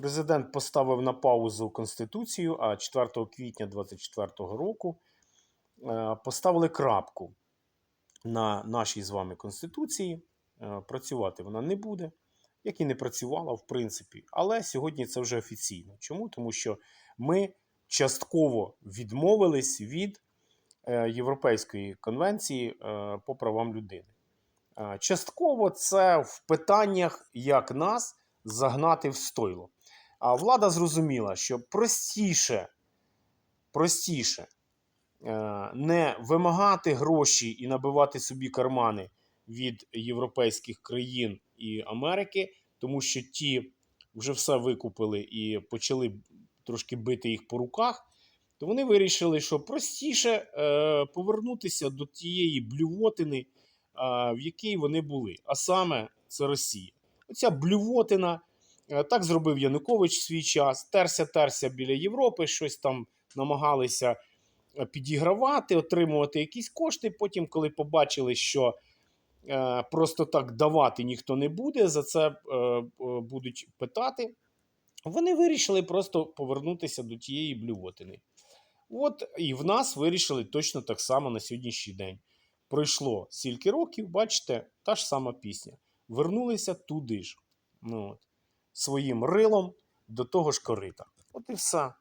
Президент поставив на паузу Конституцію, а 4 квітня 2024 року е, поставили крапку на нашій з вами Конституції. Е, Працювати вона не буде, як і не працювала, в принципі. Але сьогодні це вже офіційно. Чому? Тому що ми частково відмовились від е, Європейської конвенції по правам людини. Частково це в питаннях, як нас загнати в стойло. А влада зрозуміла, що простіше, простіше е, не вимагати гроші і набивати собі кармани від європейських країн і Америки, тому що ті вже все викупили і почали трошки бити їх по руках. То вони вирішили, що простіше е, повернутися до тієї блювотини, е, в якій вони були. А саме це Росія. Оця блювотина, так зробив Янукович в свій час, терся, терся біля Європи, щось там намагалися е, підігравати, отримувати якісь кошти. Потім, коли побачили, що е, просто так давати ніхто не буде, за це е, е, будуть питати, вони вирішили просто повернутися до тієї блювотини. От і в нас вирішили точно так само на сьогоднішній день. Пройшло стільки років, бачите, та ж сама пісня. Вернулися туди ж. Ну, от, своїм рилом до того ж корита. От і все.